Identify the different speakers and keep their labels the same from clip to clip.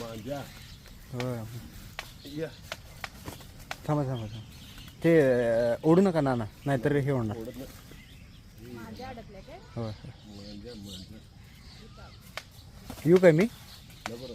Speaker 1: मांजा
Speaker 2: होय
Speaker 1: या
Speaker 2: थांबा थांबा थांबा ते अं, ओढू नका नाना नाहीतर हे होणार.
Speaker 1: ओढत नाही
Speaker 2: होय.
Speaker 1: मांजा मांजा
Speaker 2: येऊ काय मी?
Speaker 1: बरोबर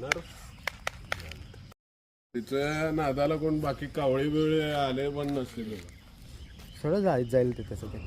Speaker 1: जाणार. तिचं नादाला कोण बाकी कावळी बिवळी आले पण नसतील.
Speaker 2: सगळं जाय जाईल ते तसं ते